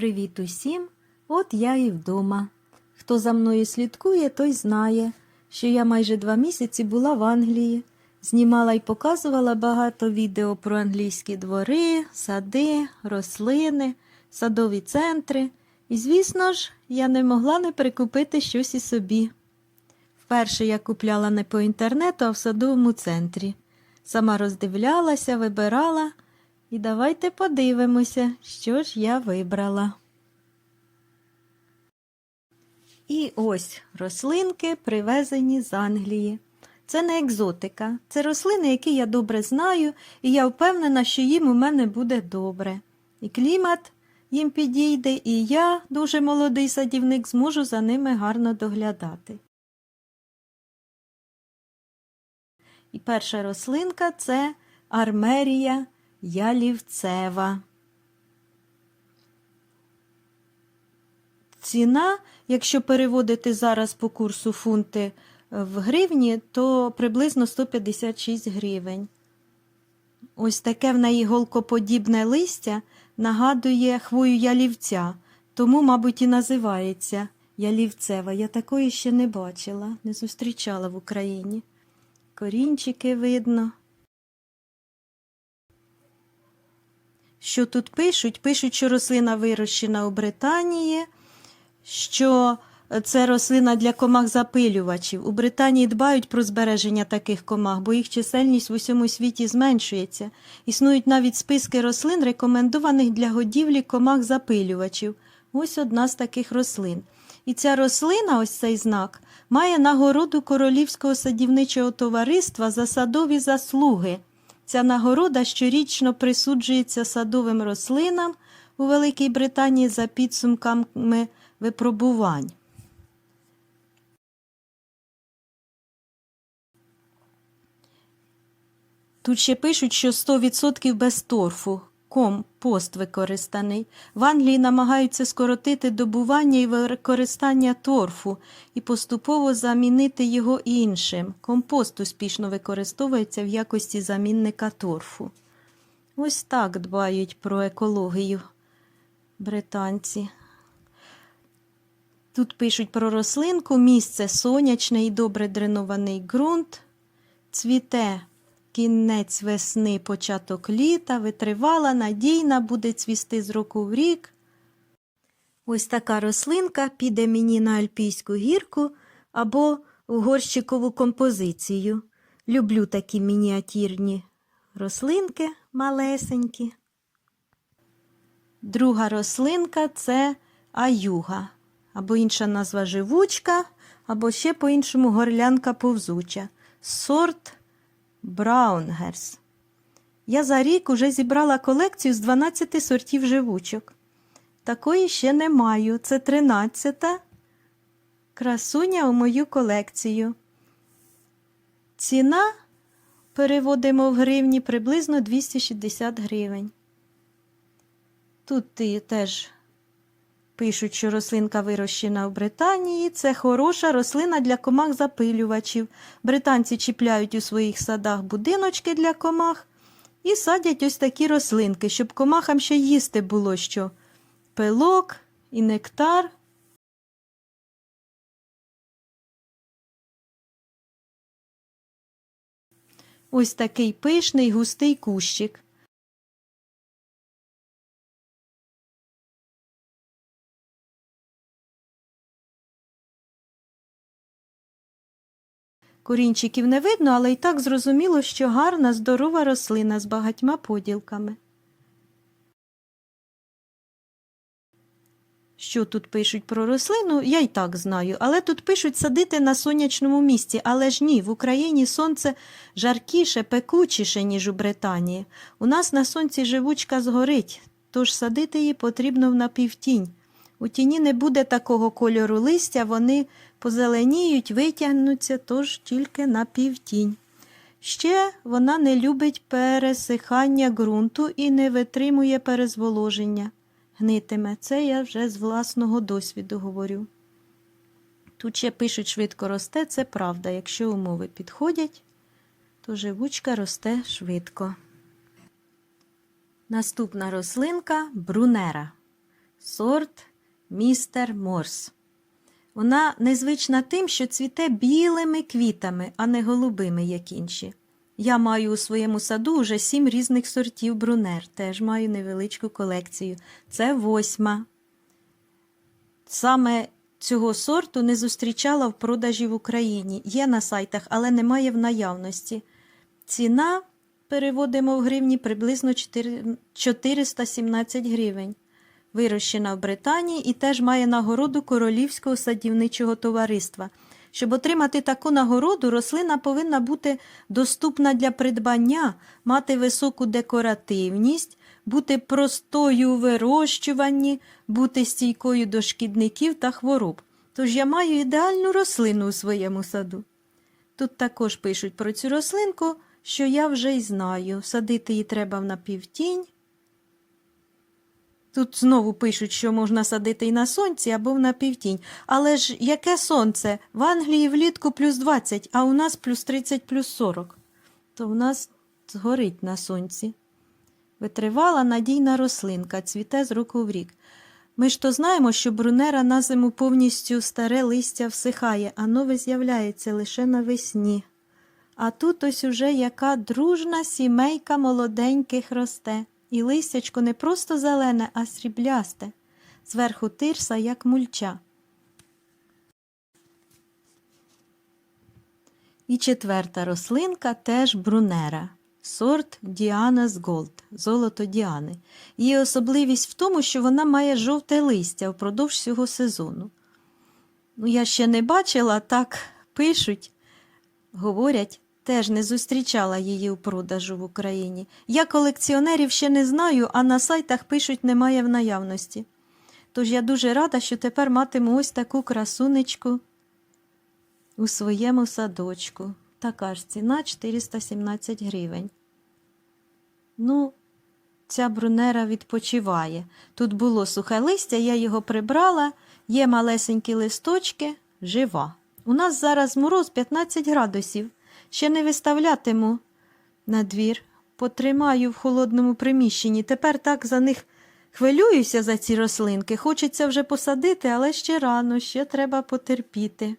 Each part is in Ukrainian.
Привіт усім! От я і вдома. Хто за мною слідкує, той знає, що я майже два місяці була в Англії, знімала і показувала багато відео про англійські двори, сади, рослини, садові центри. І, звісно ж, я не могла не прикупити щось і собі. Вперше я купляла не по інтернету, а в садовому центрі. Сама роздивлялася, вибирала. І давайте подивимося, що ж я вибрала. І ось рослинки, привезені з Англії. Це не екзотика, це рослини, які я добре знаю, і я впевнена, що їм у мене буде добре. І клімат їм підійде, і я, дуже молодий садівник, зможу за ними гарно доглядати. І перша рослинка це армерія ялівцева. Ціна, якщо переводити зараз по курсу фунти в гривні, то приблизно 156 гривень. Ось таке в неї голкоподібне листя нагадує хвою ялівця, тому, мабуть, і називається ялівцева. Я такої ще не бачила, не зустрічала в Україні. Корінчики видно. Що тут пишуть? Пишуть, що рослина вирощена у Британії, що це рослина для комах-запилювачів. У Британії дбають про збереження таких комах, бо їх чисельність в усьому світі зменшується. Існують навіть списки рослин, рекомендованих для годівлі комах-запилювачів. Ось одна з таких рослин. І ця рослина, ось цей знак, має нагороду Королівського садівничого товариства за садові заслуги. Ця нагорода щорічно присуджується садовим рослинам у Великій Британії за підсумками випробувань. Тут ще пишуть, що 100% без торфу. Компост використаний. В Англії намагаються скоротити добування і використання торфу і поступово замінити його іншим. Компост успішно використовується в якості замінника торфу. Ось так дбають про екологію британці. Тут пишуть про рослинку, місце сонячне і добре дренований ґрунт, цвіте кінець весни, початок літа, витривала, надійна, буде цвісти з року в рік. Ось така рослинка піде мені на альпійську гірку або в горщикову композицію. Люблю такі мініатюрні рослинки малесенькі. Друга рослинка це аюга, або інша назва живучка, або ще по-іншому горлянка повзуча. Сорт Браунгерс. Я за рік уже зібрала колекцію з 12 сортів живучок. Такої ще не маю. Це 13-та красуня у мою колекцію. Ціна переводимо в гривні приблизно 260 гривень. Тут і теж пишуть, що рослинка вирощена в Британії. Це хороша рослина для комах запилювачів. Британці чіпляють у своїх садах будиночки для комах і садять ось такі рослинки, щоб комахам ще їсти було що. Пилок і нектар. Ось такий пишний густий кущик. Корінчиків не видно, але й так зрозуміло, що гарна, здорова рослина з багатьма поділками. Що тут пишуть про рослину, я й так знаю, але тут пишуть садити на сонячному місці, але ж ні, в Україні сонце жаркіше, пекучіше, ніж у Британії. У нас на сонці живучка згорить, тож садити її потрібно в напівтінь. У тіні не буде такого кольору листя, вони позеленіють, витягнуться, тож тільки на півтінь. Ще вона не любить пересихання ґрунту і не витримує перезволоження. Гнитиме, це я вже з власного досвіду говорю. Тут ще пишуть, швидко росте, це правда. Якщо умови підходять, то живучка росте швидко. Наступна рослинка брунера. сорт містер Морс. Вона незвична тим, що цвіте білими квітами, а не голубими, як інші. Я маю у своєму саду уже сім різних сортів брунер, теж маю невеличку колекцію. Це восьма. Саме цього сорту не зустрічала в продажі в Україні. Є на сайтах, але немає в наявності. Ціна переводимо в гривні приблизно 4 417 гривень. Вирощена в Британії і теж має нагороду Королівського садівничого товариства. Щоб отримати таку нагороду, рослина повинна бути доступна для придбання, мати високу декоративність, бути простою у вирощуванні, бути стійкою до шкідників та хвороб. Тож я маю ідеальну рослину у своєму саду. Тут також пишуть про цю рослинку, що я вже й знаю. Садити її треба в напівтінь. Тут знову пишуть, що можна садити і на сонці або в напівтінь. Але ж яке сонце? В Англії влітку плюс 20, а у нас плюс 30, плюс 40. То в нас згорить на сонці. Витривала надійна рослинка, цвіте з року в рік. Ми ж то знаємо, що брунера на зиму повністю старе листя всихає, а нове з'являється лише навесні. А тут ось уже яка дружна сімейка молоденьких росте, і листячко не просто зелене, а сріблясте, зверху тирса, як мульча. І четверта рослинка теж брунера. Сорт Діанас Голд, золото Діани. Її особливість в тому, що вона має жовте листя впродовж всього сезону. Ну, я ще не бачила, так пишуть, говорять, теж не зустрічала її у продажу в Україні. Я колекціонерів ще не знаю, а на сайтах пишуть немає в наявності. Тож я дуже рада, що тепер матиму ось таку красунечку у своєму садочку. Така ж ціна 417 гривень. Ну, ця брунера відпочиває. Тут було сухе листя, я його прибрала, є малесенькі листочки, жива. У нас зараз мороз 15 градусів. Ще не виставлятиму на двір. Потримаю в холодному приміщенні. Тепер так за них хвилююся за ці рослинки. Хочеться вже посадити, але ще рано, ще треба потерпіти.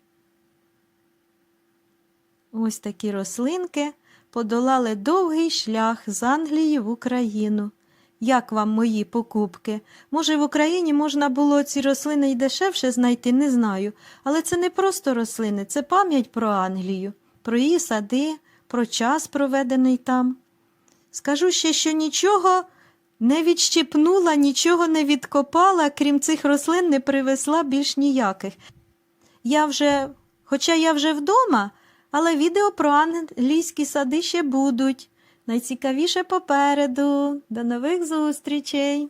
Ось такі рослинки подолали довгий шлях з Англії в Україну. Як вам мої покупки? Може, в Україні можна було ці рослини й дешевше знайти, не знаю. Але це не просто рослини, це пам'ять про Англію, про її сади, про час, проведений там. Скажу ще, що нічого не відщипнула, нічого не відкопала, крім цих рослин, не привезла більш ніяких. Я вже, хоча я вже вдома, але відео про англійські сади ще будуть. Найцікавіше попереду. До нових зустрічей!